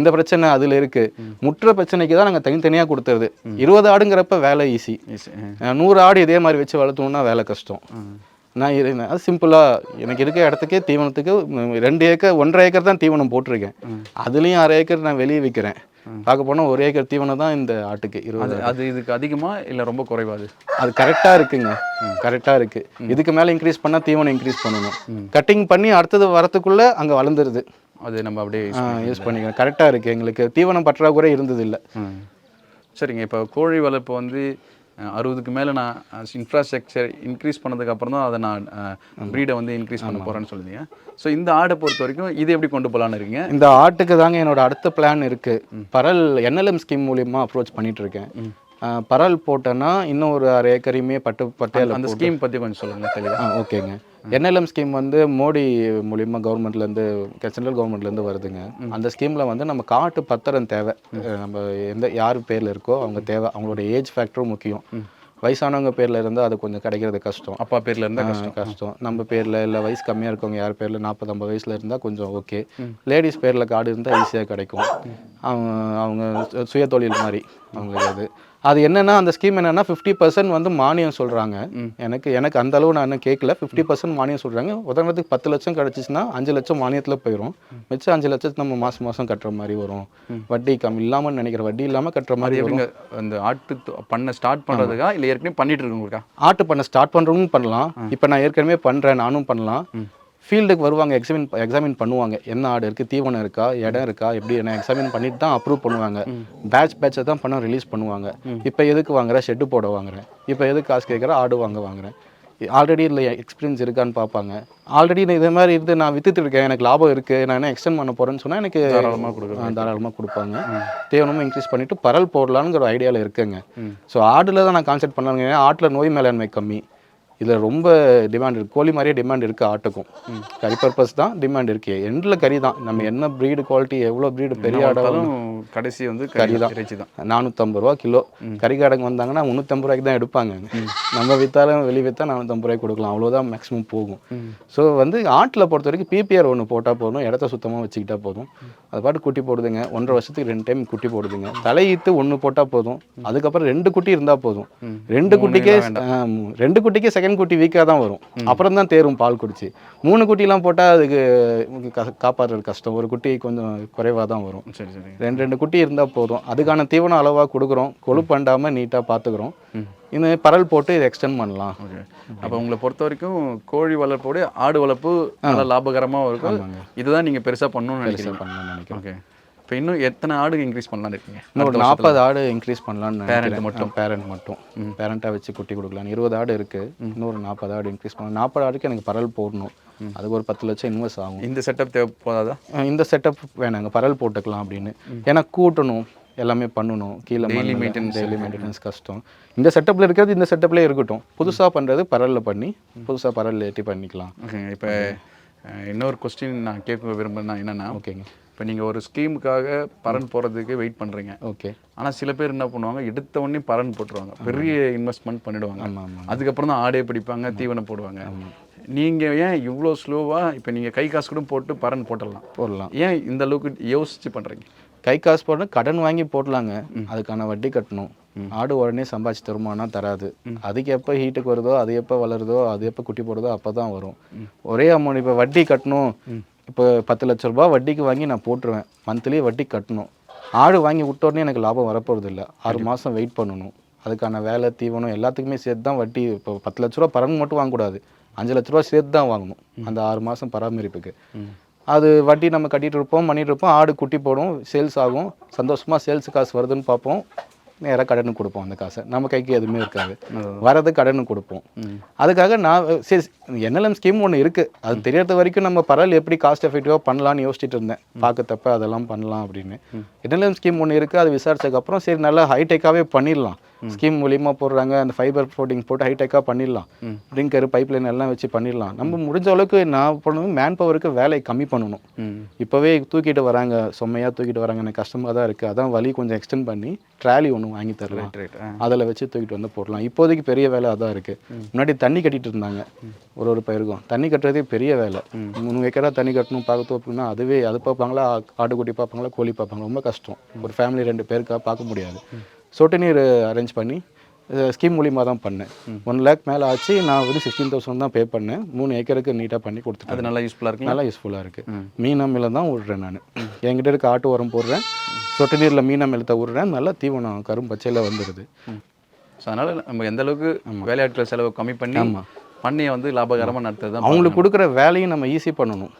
இந்த பிரச்சனை அதில் இருக்கு. முட்டுற பிரச்சனைக்கு தான் நாங்கள் தனித்தனியாக கொடுத்துருது இருபது ஆடுங்கிறப்ப வேலை ஈஸி நூறு ஆடு இதே மாதிரி வச்சு வளர்த்தோம்னா வேலை கஷ்டம். நான் இருந்தேன் அது சிம்பிளாக எனக்கு இருக்க இடத்துக்கே தீவனத்துக்கு ரெண்டு ஏக்கர் ஒன்றரை ஏக்கர் தான் தீவனம் போட்டிருக்கேன். அதுலேயும் அரை ஏக்கர் நான் வெளியே விற்கிறேன் பார்க்க போனால் ஒரு ஏக்கர் தீவனம் தான் இந்த ஆட்டுக்கு இருபது அது இதுக்கு அதிகமா இல்ல ரொம்ப குறைவா அது? அது கரெக்டாக இருக்குங்க. கரெக்டாக இருக்கு. இதுக்கு மேலே இன்க்ரீஸ் பண்ணால் தீவனம் இன்க்ரீஸ் பண்ணணும். கட்டிங் பண்ணி அடுத்தது வரத்துக்குள்ள அங்கே வளர்ந்துருது. அது நம்ம அப்படியே யூஸ் பண்ணிக்கிறேன் கரெக்டாக இருக்கு. எங்களுக்கு தீவனம் பற்றாக்குறை இருந்தது இல்லை. சரிங்க இப்போ கோழி வளர்ப்பு வந்து அறுபதுக்கு மேலே நான் இன்ஃப்ராஸ்ட்ரக்சர் இன்க்ரீஸ் பண்ணதுக்கு அப்புறம் தான் அதை நான் ப்ரீடை வந்து இன்க்ரீஸ் பண்ண போகிறேன்னு சொல்லுதீங்க. ஸோ இந்த ஆடை பொறுத்த வரைக்கும் இது எப்படி கொண்டு போகலான்னு இருக்கீங்க? இந்த ஆட்டுக்கு தாங்க என்னோட அடுத்த பிளான் இருக்கு. பரல் என்எல்எம் ஸ்கீம் மூலியமா அப்ரோச் ஆஹ் பரல் போட்டேன்னா இன்னும் ஒரு அரை ஏக்கரையுமே பட்டு பட்டையில அந்த ஸ்கீம் பற்றி கொஞ்சம் சொல்லுங்கள் தெளிவாக ஓகேங்க. என்எல்எம் ஸ்கீம் வந்து மோடி மூலியமாக கவர்மெண்ட்லேருந்து சென்ட்ரல் கவர்மெண்ட்லேருந்து வருதுங்க. அந்த ஸ்கீமில் வந்து நம்ம காட்டு பத்திரம் தேவை. நம்ம எந்த யார் பேரில் இருக்கோ அவங்க தேவை. அவங்களோட ஏஜ் ஃபேக்டரும் முக்கியம். வயசானவங்க பேரில் இருந்தால் அது கொஞ்சம் கிடைக்கிறது கஷ்டம். அப்பா பேர்ல இருந்தால் ஆ, கஷ்டம். நம்ம பேரில் இல்லை வயசு கம்மியாக இருக்கவங்க யார் பேரில் நாற்பது ஐம்பது வயசில் இருந்தால் கொஞ்சம் ஓகே லேடிஸ் பேரில் கார்டு இருந்தால் ஈஸியாக கிடைக்கும். அவங்க அவங்க சு- சுய தொழில் மாதிரி அவங்களுக்கு அது அது என்னன்னா அந்த ஸ்கீம் என்னன்னா ஃபிஃப்டி பர்சன்ட் வந்து மானியம் சொல்கிறாங்க எனக்கு எனக்கு அந்த அளவு நான் இன்னும் கேட்கல ஃபிஃப்டி பர்சன்ட் மானியம் சொல்கிறாங்க உதாரணத்துக்கு பத்து லட்சம் கிடச்சிச்சின்னா அஞ்சு லட்சம் மானியத்தில் போயிடும் மிச்சம் அஞ்சு லட்சத்து நம்ம மாதம் மாதம் கட்டுற மாதிரி வரும். வட்டி கம் இல்லாமல் நினைக்கிற வட்டி இல்லாமல் கட்டுற மாதிரி வரும். அந்த ஆட்டு பண்ண ஸ்டார்ட் பண்ணுறதுக்கா இல்லை ஏற்கனவே பண்ணிட்டு இருக்கவங்களுக்கா? ஆட்டு பண்ண ஸ்டார்ட் பண்ணுறவங்களும் பண்ணலாம். இப்போ நான் ஏற்கனவே பண்ணுறேன் நானும் பண்ணலாம். ஃபீல்டுக்கு வருவாங்க எக்ஸாமின் எக்ஸாமின் பண்ணுவாங்க. என்ன ஆடு இருக்குது தீவனம் இருக்கா இடம் இருக்கா எப்படி என்ன எக்ஸாமின் பண்ணிட்டு தான் அப்ரூவ் பண்ணுவாங்க. பேட்ச் பேட்சை தான் பணம் ரிலீஸ் பண்ணுவாங்க. இப்போ எதுக்கு வாங்குற? ஷெட்டு போட வாங்குறேன். இப்போ எதுக்கு காசு கேட்குற ஆடு வாங்க வாங்குறேன். ஆல்ரெடி இதில் எக்ஸ்பீரியன்ஸ் இருக்கான்னு பார்ப்பாங்க. ஆல்ரெடி இதே மாதிரி இருந்து நான் வித்துட்டு இருக்கேன். எனக்கு லாபம் இருக்குது நான் என்ன எக்ஸ்டெண்ட் பண்ண போகிறேன்னு சொன்னால் எனக்கு தாராளமா கொடுக்குறாங்க. தாராளமாக கொடுப்பாங்க. தீவனமும் இன்க்ரீஸ் பண்ணிட்டு பரல் போடலாங்கிற ஒரு ஐடியாவில் இருக்குங்க. ஸோ ஆடில் தான் நான் கான்செப்ட் பண்ணாங்க ஏன்னா ஆட்டில் நோய் மேலாண்மை கம்மி. இதில் ரொம்ப டிமாண்ட் இருக்குது கோழி மாதிரியே டிமாண்ட் இருக்குது ஆட்டுக்கும். கறி பர்பஸ் தான் டிமாண்ட் இருக்கு. எண்டில் கறி தான். நம்ம என்ன ப்ரீடு குவாலிட்டி எவ்வளோ ப்ரீடு பெரிய இருந்தாலும் கடைசி வந்து கறி தான். இறைச்சி தான். நானூற்றம்பது ரூபா கிலோ. கறிக்காரங்க வந்தாங்கன்னா முந்நூற்றம்பது ரூபாய்க்கு தான் எடுப்பாங்க. நம்ம விற்றாலும் வெளியே விற்றா நானூற்றம்பது ரூபாய்க்கு கொடுக்கலாம். அவ்வளோதான் மேக்ஸிமம் போகும். ஸோ வந்து ஆட்டில் பொறுத்த வரைக்கும் பிபிஆர் ஒன்று போட்டால் போதும். இடத்த சுத்தமாக வச்சுக்கிட்டா போதும். அது பாட்டு குட்டி போடுதுங்க. ஒன்றரை வருஷத்துக்கு ரெண்டு டைம் குட்டி போடுதுங்க. தலையீத்து ஒன்று போட்டால் போதும். அதுக்கப்புறம் ரெண்டு குட்டி இருந்தால் போதும். ரெண்டு குட்டிக்கே ரெண்டு குட்டிக்கே செகண்ட் குட்டி வீக்காக தான் வரும். அப்புறம் தான் தேரும் பால் குடிச்சு. மூணு குட்டிலாம் போட்டால் அதுக்கு காப்பாற்றுறது கஷ்டம். ஒரு குட்டி கொஞ்சம் குறைவாக தான் வரும். சரி சரி. ரெண்டு ரெண்டு குட்டி இருந்தால் போதும். அதுக்கான தீவனம் அளவாக கொடுக்குறோம். கொழுப்பண்டாமல் நீட்டாக பார்த்துக்குறோம் இந்த பரல் போட்டு இதை எக்ஸ்டெண்ட் பண்ணலாம். அப்போ உங்களை பொறுத்த வரைக்கும் கோழி வளர்ப்போட ஆடு வளர்ப்பு நல்லா லாபகரமாக இருக்கும். இதுதான் நீங்கள் பெருசாக பண்ணணும்னு நினைக்கிறீங்க பண்ணலாம்னு நினைக்கிறேன் ஓகே. இப்போ இன்னும் எத்தனை ஆடு இன்க்ரீஸ் பண்ணலாம்னு இருக்கீங்க? ஒரு நாற்பது ஆடு இன்க்ரீஸ் பண்ணலாம்னு Parent நினைக்கிறேன். மட்டும். பேரண்ட் மட்டும். பேரண்ட்டாக வச்சு குட்டி கொடுக்கலாம் இருபது ஆடு இருக்கு. இன்னொரு நாற்பது ஆடு இன்க்ரீஸ் பண்ணலாம். நாற்பது ஆடுக்கு எனக்கு பரல் போடணும். அதுக்கு ஒரு பத்து லட்சம் இன்வெஸ்ட் ஆகும். இந்த செட்டப் தேவைப்படாதா அஹ் இந்த செட்டப் வேணாங்க. பரல் போட்டுக்கலாம் அப்படின்னு. ஏன்னா கூட்டணும். எல்லாமே பண்ணணும். கீழே டெய்லி மெயின்டெனன்ஸ் டெய்லி மெயின்டெனன்ஸ் கஷ்டம். இந்த செட்டப்பில் இருக்கிறது இந்த செட்டப்லேயே இருக்கட்டும். புதுசாக பண்ணுறது பரலில் பண்ணி புதுசாக பரல் ஏற்றி பண்ணிக்கலாம். ஓகேங்க. இப்போ இன்னொரு கொஸ்டின் நான் கேட்க விரும்புறேன்னா என்னன்னா ஓகேங்க. இப்போ நீங்கள் ஒரு ஸ்கீமுக்காக பரன் போகிறதுக்கு வெயிட் பண்ணுறீங்க ஓகே. ஆனால் சில பேர் என்ன பண்ணுவாங்க? எடுத்த உடனே பரன் போட்டுருவாங்க. பெரிய இன்வெஸ்ட்மெண்ட் பண்ணிடுவாங்க. அதுக்கப்புறம் தான் ஆடே பிடிப்பாங்க தீவனம் போடுவாங்க. நீங்கள் ஏன் இவ்வளோ ஸ்லோவாக இப்போ நீங்கள் கை காசு கூட போட்டு பரன் போட்டுடலாம்? போடலாம். ஏன் இந்த அளவுக்கு யோசிச்சு பண்ணுறீங்க கை காசு போடணும் கடன் வாங்கி போடலாங்க. அதுக்கான வட்டி கட்டணும். ஆடு உடனே சம்பாதிச்சு தருமானா தராது. அதுக்கு எப்போ ஹீட்டுக்கு வருதோ அது எப்போ வளருதோ அது எப்போ குட்டி போடுதோ அப்போ தான் வரும் ஒரே அமௌண்ட் இப்போ வட்டி கட்டணும். இப்போ பத்து லட்ச ரூபாய் வட்டிக்கு வாங்கி நான் போட்டுருவேன். மந்த்லி வட்டி கட்டணும். ஆடு வாங்கி விட்ட உடனே எனக்கு லாபம் வரப்போகிறது இல்லை ஆறு மாதம் வெயிட் பண்ணணும். அதுக்கான வேலை தீவனம் எல்லாத்துக்குமே சேர்த்து தான் வட்டி இப்போ பத்து லட்ச ரூபா பரன் மட்டும் வாங்கக்கூடாது. அஞ்சு லட்ச ரூபா சேர்த்து தான் வாங்கணும் அந்த ஆறு மாதம் பராமரிப்புக்கு. அது வட்டி நம்ம கட்டிட்டு இருப்போம் பண்ணிட்டு இருப்போம். ஆடு குட்டி போடும் சேல்ஸ் ஆகும். சந்தோஷமா சேல்ஸ் காசு வருதுன்னு பார்ப்போம். நேராக கடனுக்கு கொடுப்போம் அந்த காசை. நம்ம கைக்கு எதுவுமே இருக்காது. வரது கடனுக்கு கொடுப்போம். அதுக்காக நான் சரி என்எல்எம் ஸ்கீம் ஒன்று இருக்குது அது தெரியறது வரைக்கும் நம்ம பரல் எப்படி காஸ்ட் எஃபெக்டிவாக பண்ணலாம்னு யோசிச்சுட்டு இருந்தேன். பார்க்க தப்ப அதெல்லாம் பண்ணலாம் அப்படின்னு. என்எல்எம் ஸ்கீம் ஒன்று இருக்குது அது விசாரிச்சதுக்கப்புறம் சரி நல்லா ஹைடெக்காகவே பண்ணிடலாம். ஸ்கீம் மூலியமாக போடுறாங்க அந்த ஃபைபர் ஃபோட்டிங் போட்டு ஹைடெக்காக பண்ணிடலாம். ட்ரிங்கர் பைப்லைன் எல்லாம் வச்சு பண்ணிடலாம். நம்ம முடிஞ்ச அளவுக்கு நான் பண்ணணும் மேன் பவருக்கு வேலையை கம்மி பண்ணணும். இப்போவே தூக்கிட்டு வராங்க செம்மையாக தூக்கிட்டு வராங்க எனக்கு கஷ்டமாக தான் இருக்குது அதான் வழி கொஞ்சம் எக்ஸ்டெண்ட் பண்ணி ட்ராலி ஒன்று வாங்கி தரலாம். அதில் வச்சு தூக்கிட்டு வந்து போடலாம். இப்போதைக்கு பெரிய வேலை அதான் இருக்குது முன்னாடி தண்ணி கட்டிட்டு இருந்தாங்க. ஒரு ஒரு பயிருக்கும். தண்ணி கட்டுறதே பெரிய வேலை. மூணு ஏக்கரா தண்ணி கட்டணும் பார்க்கத்தோ அப்படின்னா அதுவே அது பார்ப்பாங்களா ஆட்டுக்குட்டி பார்ப்பாங்களா கோழி பார்ப்பாங்க ரொம்ப கஷ்டம். ஒரு ஃபேமிலி ரெண்டு பேருக்கா பார்க்க முடியாது. சொட்டு நீர் அரேஞ்ச் பண்ணி ஸ்கீம் மூலியமாக தான் பண்ணேன். ஒன் லேக் மேலே ஆச்சு. நான் வந்து சிக்ஸ்டீன் தௌசண்ட் தான் பே பண்ணேன். மூணு ஏக்கருக்கு நீட்டாக பண்ணி கொடுத்துட்டேன். அது நல்லா யூஸ்ஃபுல்லாக இருக்குங்களா? நல்லா யூஸ்ஃபுல்லாக இருக்குது மீனா மேலே தான் விடுறேன் நான். என்கிட்ட இருக்க ஆட்டு உரம் போடுறேன். சொட்டு நீரில் மீனா மேலத்தை விடுறேன் நல்லா தீவனம் கரும் பச்சையில் வந்துடுது ஸோ அதனால் நம்ம எந்த அளவுக்கு வேலையாட்கள் செலவு கம்மி பண்ணி பண்ணையை வந்து லாபகரமாக நடத்துறது தான் அவங்களுக்கு கொடுக்குற வேலையும் நம்ம ஈஸி பண்ணணும்.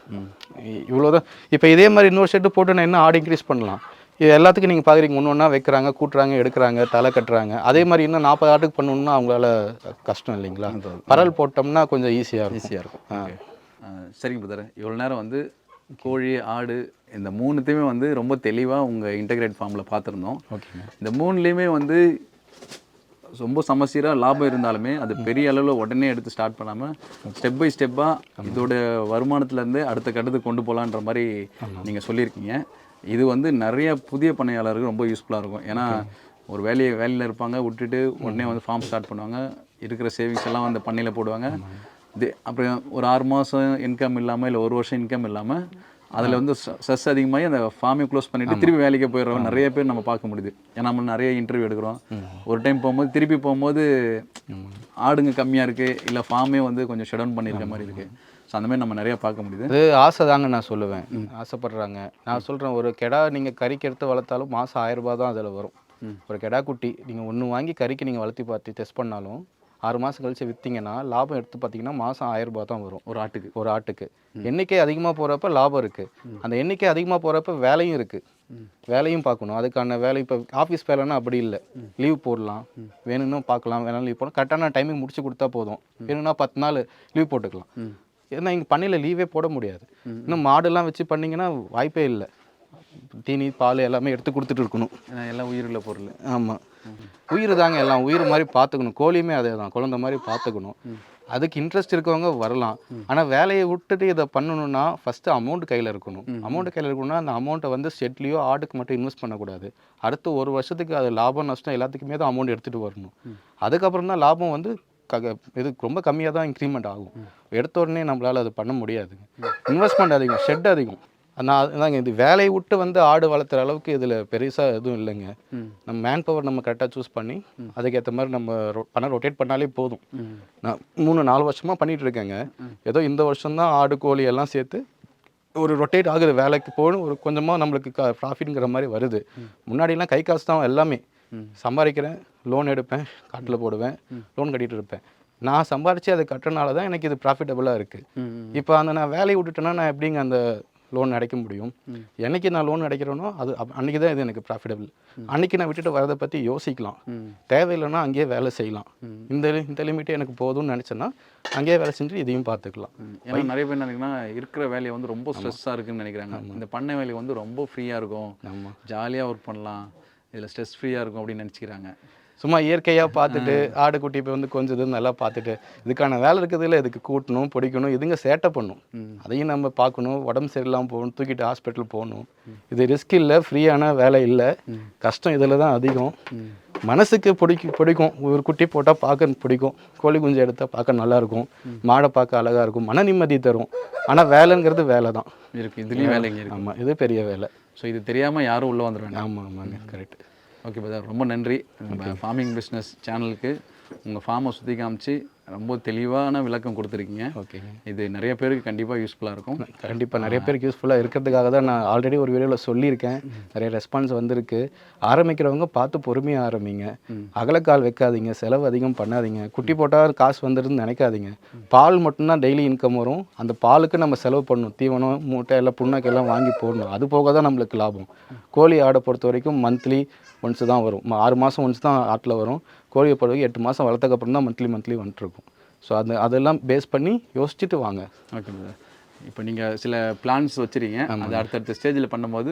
இவ்வளோதான் இப்போ இதே மாதிரி இன்னொரு ஷெட்டு போட்டு நான் இன்னும் ஆடு இன்க்ரீஸ் பண்ணலாம். இது எல்லாத்துக்கும் நீங்கள் பார்க்குறீங்க ஒன்று ஒன்றா வைக்கிறாங்க கூட்டுறாங்க எடுக்கிறாங்க தலை கட்டுறாங்க. அதே மாதிரி இன்னும் நாற்பது ஆட்டுக்கு பண்ணணும்னா அவங்களால கஷ்டம் இல்லைங்களா? பரல் போட்டோம்னா கொஞ்சம் ஈஸியாக ஈஸியாக இருக்கும். சரிங்க பிரதர் இவ்வளோ நேரம் வந்து கோழி ஆடு இந்த மூணுத்தையுமே வந்து ரொம்ப தெளிவாக உங்கள் இன்டகிரேட் ஃபார்மில் பார்த்துருந்தோம். ஓகேங்க இந்த மூணுலேயுமே வந்து ரொம்ப சமசீராக லாபம் இருந்தாலுமே அது பெரிய அளவில் உடனே எடுத்து ஸ்டார்ட் பண்ணாமல் ஸ்டெப் பை ஸ்டெப்பாக இதோட வருமானத்துலேருந்து அடுத்த கட்டத்துக்கு கொண்டு போகலான்ற மாதிரி நீங்கள் சொல்லியிருக்கீங்க. இது வந்து நிறைய புதிய பண்ணையாளருக்கு ரொம்ப யூஸ்ஃபுல்லாக இருக்கும். ஏன்னா ஒரு வேலையை வேலையில் இருப்பாங்க விட்டுட்டு உடனே வந்து ஃபார்ம் ஸ்டார்ட் பண்ணுவாங்க. இருக்கிற சேவிங்ஸ் எல்லாம் அந்த பண்ணையில் போடுவாங்க. இது அப்புறம் ஒரு ஆறு மாதம் இன்கம் இல்லாமல் இல்லை ஒரு வருஷம் இன்கம் இல்லாமல் அதில் வந்து ஸ்ட்ரெஸ் அதிகமாகி அந்த ஃபார்மை க்ளோஸ் பண்ணிட்டு திருப்பி வேலைக்கு போயிடுறவங்க நிறைய பேர் நம்ம பார்க்க முடியுது. ஏன்னா நம்ம நிறைய இன்டர்வியூ எடுக்கிறோம். ஒரு டைம் போகும்போது திருப்பி போகும்போது ஆடுங்க கம்மியாக இருக்குது இல்லை ஃபார்மே வந்து கொஞ்சம் ஷட் டவுன் பண்ணியிருக்க மாதிரி இருக்குது ஸோ அந்த மாதிரி நம்ம நிறைய பார்க்க முடியுது. அது ஆசை தாங்க நான் சொல்லுவேன். ஆசைப்படுறாங்க. நான் சொல்கிறேன் ஒரு கெடா நீங்கள் கறிக்கு எடுத்து வளர்த்தாலும் மாதம் ஆயிரம் ரூபாய் தான் அதில் வரும். ஒரு கெடா குட்டி நீங்கள் ஒன்று வாங்கி கறிக்கு நீங்கள் வளர்த்தி பார்த்து டெஸ்ட் பண்ணாலும் ஆறு மாதம் கழிச்சு விற்றீங்கன்னா லாபம் எடுத்து பார்த்தீங்கன்னா மாதம் ஆயிரம் ரூபாய் தான் வரும். ஒரு ஆட்டுக்கு ஒரு ஆட்டுக்கு. எண்ணிக்கை அதிகமாக போகிறப்ப லாபம் இருக்குது அந்த எண்ணிக்கை அதிகமாக போகிறப்ப வேலையும் இருக்குது வேலையும் பார்க்கணும் அதுக்கான வேலை இப்போ ஆஃபீஸ் வேலைன்னா அப்படி இல்லை. லீவ் போடலாம். வேணும்னா பார்க்கலாம் வேணாலும் லீவ் போடலாம். கரெக்டான டைமிங் முடிச்சு கொடுத்தா போதும். வேணும்னா பத்து நாள் லீவ் போட்டுக்கலாம். ஏன்னா இங்கே பண்ணையில் லீவே போட முடியாது. இன்னும் மாடுலாம் வச்சு பண்ணீங்கன்னா வாய்ப்பே இல்லை. தீனி பால் எல்லாமே எடுத்து கொடுத்துட்டு இருக்கணும். எல்லாம் உயிருள்ள பொருள். ஆமாம் உயிர் தாங்க எல்லாம். உயிர் மாதிரி பார்த்துக்கணும். கோழியுமே அதே தான். குழந்தை மாதிரி பார்த்துக்கணும். அதுக்கு இன்ட்ரெஸ்ட் இருக்கவங்க வரலாம். ஆனால் வேலையை விட்டுட்டு இதை பண்ணணும்னா ஃபஸ்ட்டு அமௌண்ட் கையில் இருக்கணும். அமௌண்ட் கையில் இருக்கணும்னா அந்த அமௌண்ட்டை வந்து ஷெட்லேயோ ஆடுக்கு மட்டும் இன்வெஸ்ட் பண்ணக்கூடாது. அடுத்த ஒரு வருஷத்துக்கு அது லாபம் நஷ்டம் எல்லாத்துக்குமே தான் அமௌண்ட் எடுத்துகிட்டு வரணும். அதுக்கப்புறம் தான் லாபம் வந்து க இது ரொம்ப கம்மியாக தான் இன்க்ரிமெண்ட் ஆகும். எடுத்த உடனே நம்மளால் அது பண்ண முடியாதுங்க. இன்வெஸ்ட்மெண்ட் அதிகம். ஷெட் அதிகம். நான் அதாங்க இது வேலையை விட்டு வந்து ஆடு வளர்த்துற அளவுக்கு இதில் பெருசாக எதுவும் இல்லைங்க. நம்ம மேன் பவர் நம்ம கரெக்டாக சூஸ் பண்ணி அதுக்கேற்ற மாதிரி நம்ம பணம் ரொட்டேட் பண்ணாலே போதும். நான் மூணு நாலு வருஷமாக பண்ணிட்டு இருக்கேங்க. ஏதோ இந்த வருஷம்தான் ஆடு கோழி எல்லாம் சேர்த்து ஒரு ரொட்டேட் ஆகுது. வேலைக்கு போகணும் ஒரு கொஞ்சமாக நம்மளுக்கு ப்ராஃபிட்ங்கிற மாதிரி வருது. முன்னாடிலாம் கை காசு தான் எல்லாமே. சம்பாதிக்கிறேன் லோன் எடுப்பேன் காட்டில் போடுவேன் லோன் கட்டிட்டு இருப்பேன். நான் சம்பாரித்து அதை கட்டுறனால தான் எனக்கு இது ப்ராஃபிட்டபுளாக இருக்குது இப்போ அந்த நான் வேலையை விட்டுட்டேன்னா நான் எப்படிங்க அந்த லோன் அடைக்க முடியும். என்னைக்கு நான் லோன் அடைக்கிறேனோ அது அன்னைக்கு தான் இது எனக்கு ப்ராஃபிட்டபிள் அன்னைக்கு நான் விட்டுட்டு வரதை பற்றி யோசிக்கலாம். தேவையில்லைன்னா அங்கேயே வேலை செய்யலாம். இந்த இந்த லிமிட்டே எனக்கு போதும்னு நினச்சேன்னா அங்கேயே வேலை செஞ்சு இதையும் பார்த்துக்கலாம். ஏன்னா நிறைய பேர் நினைக்கிறா இருக்கிற வேலையை வந்து ரொம்ப ஸ்ட்ரெஸ்ஸாக இருக்குன்னு நினைக்கிறாங்க. இந்த பண்ணை வேலை வந்து ரொம்ப ஃப்ரீயாக இருக்கும். ஜாலியாக ஒர்க் பண்ணலாம். இதில் ஸ்ட்ரெஸ் ஃப்ரீயாக இருக்கும் அப்படின்னு நினச்சிக்கிறாங்க. சும்மா இயற்கையாக பார்த்துட்டு ஆடு குட்டி இப்போ வந்து கொஞ்சம் நல்லா பார்த்துட்டு இதுக்கான வேலை இருக்கிறதுல இதுக்கு கூட்டணும் பிடிக்கணும் இதுங்க சேட்டை பண்ணும். அதையும் நம்ம பார்க்கணும் உடம்பு சரியில்லாமல் போகணும் தூக்கிட்டு ஹாஸ்பிட்டல் போகணும். இது ரிஸ்க் இல்லை ஃப்ரீயான வேலை இல்லை. கஷ்டம் இதில் தான் அதிகம். மனசுக்கு பிடிக்கும் பிடிக்கும். ஒரு குட்டி போட்டால் பார்க்க பிடிக்கும். கோழி குஞ்சு எடுத்தால் பார்க்க நல்லா இருக்கும். மாடை பார்க்க அழகாக இருக்கும். மன நிம்மதி தரும். ஆனால் வேலைங்கிறது வேலை தான். இருக்குது இதுலேயும் வேலைங்க ஆமாம் இது பெரிய வேலை. ஸோ இது தெரியாமல் யாரும் உள்ளே வந்துட வேண்டாம் ஆமாம் ஆமாங்க. Correct okay brother. ரொம்ப நன்றி. நம்ம ஃபார்மிங் பிஸ்னஸ் சேனலுக்கு உங்கள் ஃபார்மை சுற்றி காமிச்சு ரொம்ப தெளிவான விளக்கம் கொடுத்துருக்கீங்க. ஓகேங்க இது நிறைய பேருக்கு கண்டிப்பாக யூஸ்ஃபுல்லாக இருக்கும். கண்டிப்பாக நிறைய பேருக்கு யூஸ்ஃபுல்லாக இருக்கிறதுக்காக தான் நான் ஆல்ரெடி ஒரு வீடியோவில் சொல்லியிருக்கேன். நிறைய ரெஸ்பான்ஸ் வந்திருக்கு. ஆரம்பிக்கிறவங்க பார்த்து பொறுமையாக ஆரம்பிங்க. அகலக்கால் வைக்காதீங்க செலவு அதிகம் பண்ணாதீங்க. குட்டி போட்டால் காசு வந்துடுதுன்னு நினைக்காதீங்க. பால் மட்டும்தான் டெய்லி இன்கம் வரும். அந்த பாலுக்கு நம்ம செலவு பண்ணணும். தீவனம் மூட்டை எல்லாம் புண்ணாக்கு எல்லாம் வாங்கி போடணும். அது போக தான் நம்மளுக்கு லாபம். கோழி ஆடை பொறுத்த வரைக்கும் மந்த்லி ஒன்ஸ் தான் வரும். ஆறு மாதம் ஒன்ஸ் தான் ஆட்டில் வரும். கோழியை பொறுத்த வரைக்கும் எட்டு மாதம் வளர்த்தக்கப்புறம் தான் மந்த்லி மந்த்லி வந்துட்டுருக்கும். ஸோ அது அதெல்லாம் பேஸ் பண்ணி யோசிச்சுட்டு வாங்க. ஓகே பிரதர் இப்போ நீங்கள் சில பிளான்ஸ் வச்சுருக்கீங்க. அது அடுத்தடுத்த ஸ்டேஜில் பண்ணும்போது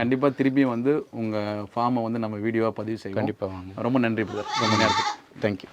கண்டிப்பாக திருப்பி வந்து உங்கள் ஃபார்மை வந்து நம்ம வீடியோவாக பதிவு செய்வோம். கண்டிப்பாக வாங்க. ரொம்ப நன்றி பிரதர் ரொம்ப நேரத்துக்கு. தேங்க்யூ